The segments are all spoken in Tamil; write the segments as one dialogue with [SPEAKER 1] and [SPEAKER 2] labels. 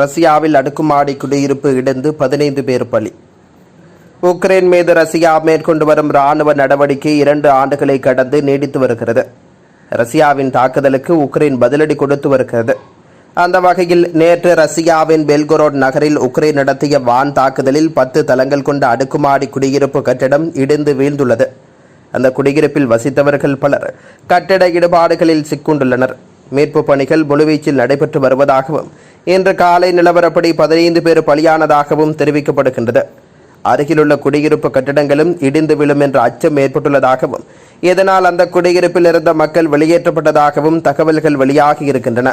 [SPEAKER 1] ரஷ்யாவில் அடுக்குமாடி குடியிருப்பு இடிந்து பதினைந்து பேர் பலி. உக்ரைன் மீது ரஷ்யா மேற்கொண்டு வரும் இராணுவ நடவடிக்கை இரண்டு ஆண்டுகளை கடந்து நீடித்து வருகிறது. ரஷ்யாவின் தாக்குதலுக்கு உக்ரைன் பதிலடி கொடுத்து வருகிறது. அந்த வகையில் நேற்று ரஷ்யாவின் பெல்கொரோட் நகரில் உக்ரைன் நடத்திய வான் தாக்குதலில் பத்து தளங்கள் கொண்ட அடுக்குமாடி குடியிருப்பு கட்டிடம் இடிந்து வீழ்ந்துள்ளது. அந்த குடியிருப்பில் வசித்தவர்கள் பலர் கட்டிட இடுபாடுகளில் சிக்குண்டுள்ளனர். மீட்பு பணிகள் முழுவீச்சில் நடைபெற்று வருவதாகவும் இன்று காலை நிலவரப்படி பதினைந்து பேர் பலியானதாகவும் தெரிவிக்கப்படுகின்றது. அருகிலுள்ள குடியிருப்பு கட்டிடங்களும் இடிந்து விழும் என்ற அச்சம் ஏற்பட்டுள்ளதாகவும் இதனால் அந்த குடியிருப்பில் இருந்த மக்கள் வெளியேற்றப்பட்டதாகவும் தகவல்கள் வெளியாகி இருக்கின்றன.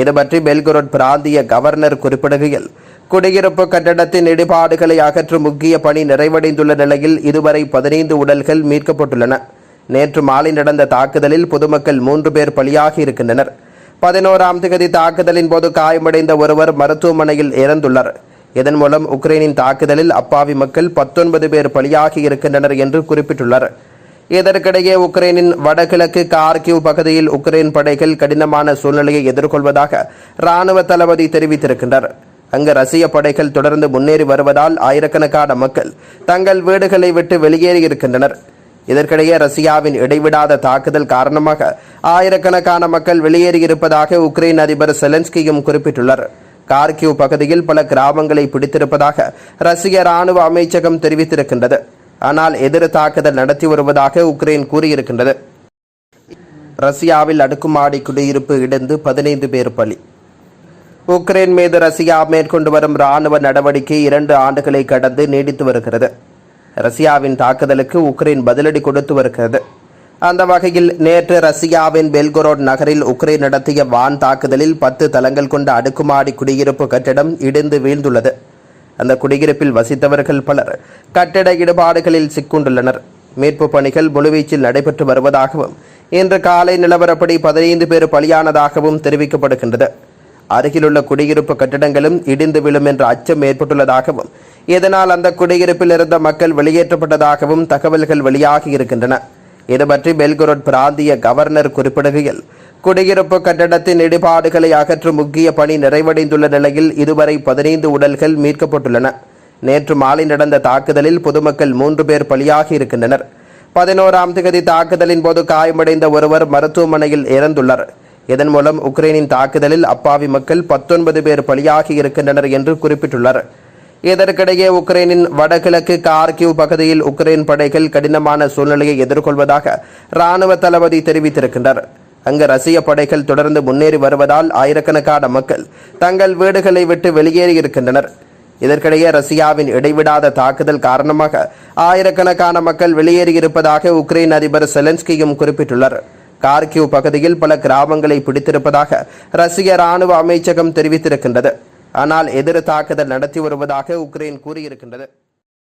[SPEAKER 1] இது பற்றி பெல்கொரோட் பிராந்திய கவர்னர் குறிப்பிடுகையில் குடியிருப்பு கட்டடத்தின் இடிபாடுகளை அகற்றும் முக்கிய பணி நிறைவடைந்துள்ள நிலையில் இதுவரை பதினைந்து உடல்கள் மீட்கப்பட்டுள்ளன. நேற்று மாலை நடந்த தாக்குதலில் பொதுமக்கள் மூன்று பேர் பலியாகி இருக்கின்றனர். பதினோராம் திகதி தாக்குதலின் போது காயமடைந்த ஒருவர் மருத்துவமனையில் இறந்துள்ளார். இதன் மூலம் உக்ரைனின் தாக்குதலில் அப்பாவி மக்கள் பத்தொன்பது பேர் பலியாகி இருக்கின்றனர் என்று குறிப்பிட்டுள்ளார். இதற்கிடையே உக்ரைனின் வடகிழக்கு கார்கிவ் பகுதியில் உக்ரைன் படைகள் கடினமான சூழ்நிலையை எதிர்கொள்வதாக ராணுவ தளபதி தெரிவித்திருக்கின்றனர் அங்கு ரஷ்ய படைகள் தொடர்ந்து முன்னேறி வருவதால் ஆயிரக்கணக்கான மக்கள் தங்கள் வீடுகளை விட்டு வெளியேறி இருக்கின்றனர் இதற்கிடையே ரஷ்யாவின் இடைவிடாத தாக்குதல் காரணமாக ஆயிரக்கணக்கான மக்கள் வெளியேறியிருப்பதாக உக்ரைன் அதிபர் செலன்ஸ்கியும் குறிப்பிட்டுள்ளார். கார்கிவ் பகுதியில் பல கிராமங்களை பிடித்திருப்பதாக ரஷ்ய ராணுவ அமைச்சகம் தெரிவித்திருக்கின்றது. ஆனால் எதிர் தாக்குதல் நடத்தி வருவதாக உக்ரைன் கூறியிருக்கின்றது. ரஷ்யாவில் அடுக்குமாடி குடியிருப்பு இடிந்து பதினைந்து பேர் பலி. உக்ரைன் மீது ரஷ்யா மேற்கொண்டு வரும் ராணுவ நடவடிக்கை இரண்டு ஆண்டுகளை கடந்து நீடித்து வருகிறது. ரஷ்யாவின் தாக்குதலுக்கு உக்ரைன் பதிலடி கொடுத்து வருகிறது. அந்த வகையில் நேற்று ரஷ்யாவின் பெல்கொரோட் நகரில் உக்ரைன் நடத்திய வான் தாக்குதலில் பத்து தளங்கள் கொண்ட அடுக்குமாடி குடியிருப்பு கட்டிடம் இடிந்து வீழ்ந்துள்ளது. அந்த குடியிருப்பில் வசித்தவர்கள் பலர் கட்டிட இடுபாடுகளில் சிக்குண்டுள்ளனர். மீட்பு பணிகள் முழுவீச்சில் நடைபெற்று வருவதாகவும் இன்று காலை நிலவரப்படி பதினைந்து பேர் பலியானதாகவும் தெரிவிக்கப்படுகின்றது. அருகிலுள்ள குடியிருப்பு கட்டிடங்களும் இடிந்து விழும் என்ற அச்சம் ஏற்பட்டுள்ளதாகவும் இதனால் அந்த குடியிருப்பில் இருந்த மக்கள் வெளியேற்றப்பட்டதாகவும் தகவல்கள் வெளியாகி இருக்கின்றன. இது பற்றி பெல்கொரோட் பிராந்திய கவர்னர் குறிப்பிடுகையில் குடியிருப்பு கட்டடத்தின் இடிபாடுகளை அகற்றும் முக்கிய பணி நிறைவடைந்துள்ள நிலையில் இதுவரை பதினைந்து உடல்கள் மீட்கப்பட்டுள்ளன. நேற்று மாலை நடந்த தாக்குதலில் பொதுமக்கள் மூன்று பேர் பலியாகி இருக்கின்றனர். பதினோராம் திகதி தாக்குதலின் போது காயமடைந்த ஒருவர் மருத்துவமனையில் இறந்துள்ளார். இதன் மூலம் உக்ரைனின் தாக்குதலில் அப்பாவி மக்கள் பத்தொன்பது பேர் பலியாகி இருக்கின்றனர் என்று குறிப்பிட்டுள்ளார். இதற்கிடையே உக்ரைனின் வடகிழக்கு கார்கிவ் பகுதியில் உக்ரைன் படைகள் கடினமான சூழ்நிலையை எதிர்கொள்வதாக ராணுவ தளபதி தெரிவித்திருக்கின்றார். அங்கு ரஷ்ய படைகள் தொடர்ந்து முன்னேறி வருவதால் ஆயிரக்கணக்கான மக்கள் தங்கள் வீடுகளை விட்டு வெளியேறி இருக்கின்றனர். இதற்கிடையே ரஷ்யாவின் இடைவிடாத தாக்குதல் காரணமாக ஆயிரக்கணக்கான மக்கள் வெளியேறியிருப்பதாக உக்ரைன் அதிபர் செலன்ஸ்கியும் குறிப்பிட்டுள்ளார். கார்கிவ் பகுதியில் பல கிராமங்களை பிடித்திருப்பதாக ரஷ்ய ராணுவ அமைச்சகம் தெரிவித்திருக்கின்றது. ஆனால் எதிர் தாக்குதல் நடத்தி வருவதாக உக்ரைன் கூறியிருக்கின்றது.